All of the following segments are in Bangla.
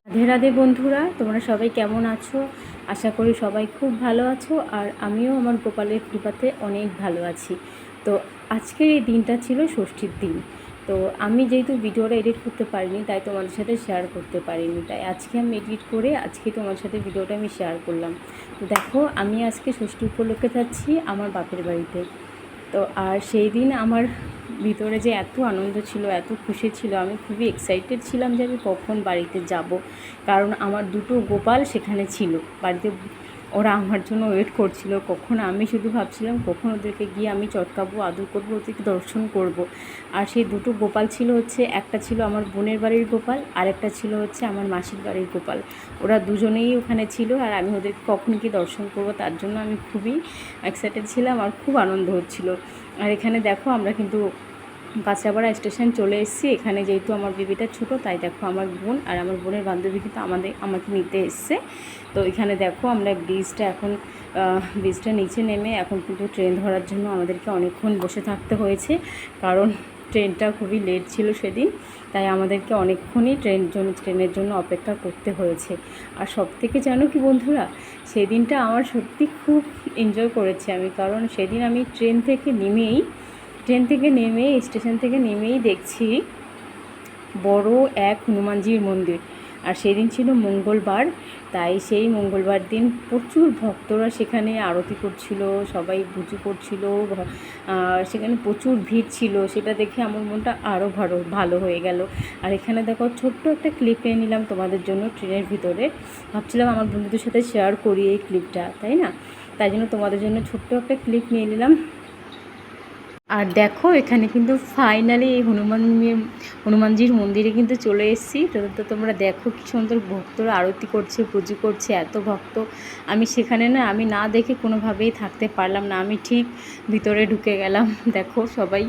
রাধে রাধে বন্ধুরা, তোমরা সবাই কেমন আছো? আশা করি সবাই খুব ভালো আছো, আর আমিও আমার গোপালের কৃপাতে অনেক ভালো আছি। তো আজকের এই দিনটা ছিল ষষ্ঠীর দিন। তো আমি যেহেতু ভিডিওটা এডিট করতে পারিনি, তাই তোমাদের সাথে শেয়ার করতে পারিনি। তাই আজকে আমি এডিট করে আজকে তোমার সাথে ভিডিওটা আমি শেয়ার করলাম। তো দেখো, আমি আজকে ষষ্ঠী উপলক্ষে যাচ্ছি আমার বাপের বাড়িতে। তো আর সেই দিন আমার ভিতরে যে এত আনন্দ ছিল, এত খুশি ছিল, আমি খুবই এক্সাইটেড ছিলাম যে আমি কখন বাড়িতে যাব। কারণ আমার দুটো গোপাল সেখানে ছিল। বাড়িতে ওরা আমার জন্য ওয়েট করছিল। কখন আমি শুধু ভাবছিলাম কখন ওদেরকে গিয়ে আমি চটকাবো, আদর করব, ওদেরকে দর্শন করব। আর সেই দুটো গোপাল ছিল হচ্ছে, একটা ছিল আমার বোনের বাড়ির গোপাল, আর একটা ছিল হচ্ছে আমার মাসির বাড়ির গোপাল। ওরা দুজনেই ওখানে ছিল আর আমি ওদেরকে কখন কি দর্শন করব তার জন্য আমি খুবই এক্সাইটেড ছিলাম আর খুব আনন্দ হচ্ছিল। আর এখানে দেখো আমরা কিন্তু কাঁচরাপাড়া স্টেশন চলে এসেছি। এখানে যেহেতু আমার বেবিটা ছোট, তাই দেখো আমার বোন আর আমার বোনের বান্ধবী কিন্তু আমাদের, আমাকে নিতে এসছে। তো এখানে দেখো আমরা ব্রিজটা এখন ব্রিজটা নিচে নেমে এখন কিন্তু ট্রেন ধরার জন্য আমাদেরকে অনেকক্ষণ বসে থাকতে হয়েছে। কারণ ট্রেনটা খুবই লেট ছিল সেদিন, তাই আমাদেরকে অনেকক্ষণই ট্রেন জন্য ট্রেনের জন্য অপেক্ষা করতে হয়েছে। আর সব থেকে জানো কি বন্ধুরা, সেদিনটা আমার সত্যি খুব এনজয় করেছি আমি। কারণ সেদিন আমি ট্রেন থেকে নেমেই ট্রেন থেকে নেমে, স্টেশন থেকে নেমেই দেখছি বড় এক হনুমানজির মন্দির। আর সেদিন ছিল মঙ্গলবার, তাই সেই মঙ্গলবার দিন প্রচুর ভক্তরা সেখানে আরতি করছিল, সবাই পুজো করছিল সেখানে প্রচুর ভিড় ছিল। সেটা দেখে আমার মনটা আরও ভালো ভালো হয়ে গেল। আর এখানে দেখো ছোট্ট একটা ক্লিপ নিয়ে নিলাম তোমাদের জন্য ট্রেনের ভিতরে। ভাবছিলাম আমার বন্ধুদের সাথে শেয়ার করি এই ক্লিপটা তাই না? তাই জন্য তোমাদের জন্য ছোট্ট একটা ক্লিপ নিয়ে নিলাম। আর দেখো এখানে কিন্তু ফাইনালি এই হনুমান হনুমানজির মন্দিরে কিন্তু চলে এসেছি তো তোমরা দেখো কি সুন্দর ভক্তরা আরতি করছে পুজো করছে এত ভক্ত আমি সেখানে না আমি না দেখে কোনোভাবেই থাকতে পারলাম না আমি ঠিক ভিতরে ঢুকে গেলাম দেখো সবাই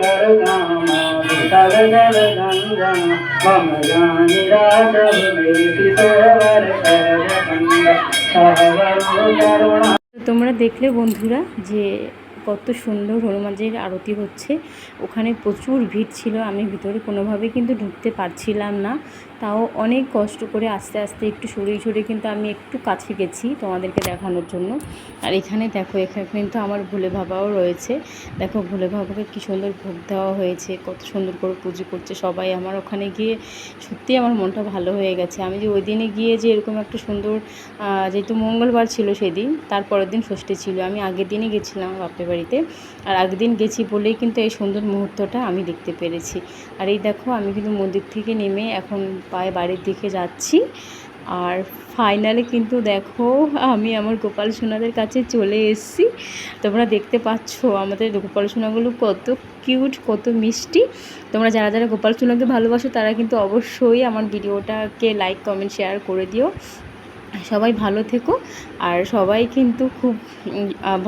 করুণা তোমরা দেখলে বন্ধুরা যে কত সুন্দর হনুমানজির আরতি হচ্ছে। ওখানে প্রচুর ভিড় ছিল, আমি ভিতরে কোনোভাবেই কিন্তু ঢুকতে পারছিলাম না। তাও অনেক কষ্ট করে আস্তে আস্তে একটু সরিয়ে সরিয়ে কিন্তু আমি একটু কাছে গেছি তোমাদেরকে দেখানোর জন্য। আর এখানে দেখো, এখানে কিন্তু আমার ভোলে বাবাও রয়েছে। দেখো, ভোলে বাবাকে কী সুন্দর ভোগ দেওয়া হয়েছে, কত সুন্দর করে পুজো করছে সবাই। আমার ওখানে গিয়ে সত্যি আমার মনটা ভালো হয়ে গেছে। আমি যে ওই দিনে গিয়ে যে এরকম একটা সুন্দর যেহেতু মঙ্গলবার ছিল সেদিন তারপরের দিন ষষ্ঠী ছিল। আমি আগের দিনই গেছিলাম বাপের বাড়িতে। আর আগের দিন গেছি বলেই কিন্তু এই সুন্দর মুহূর্তটা আমি দেখতে পেরেছি। আর এই দেখো, আমি কিন্তু মন্দির থেকে নেমে এখন পায়ে বাড়ির দিকে যাচ্ছি। আর ফাইনালে কিন্তু দেখো, আমি আমার গোপাল সোনাদের কাছে চলে এসেছি। তোমরা দেখতে পাচ্ছ আমাদের গোপাল সোনাগুলো কত কিউট কত মিষ্টি। তোমরা যারা যারা গোপাল সোনাকে ভালোবাসো, তারা কিন্তু অবশ্যই আমার ভিডিওটাকে লাইক কমেন্ট শেয়ার করে দিও। সবাই ভালো থেকো। আর সবাই কিন্তু খুব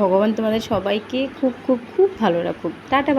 ভগবান তোমাদের সবাইকে খুব খুব খুব ভালো রাখুক। টাটা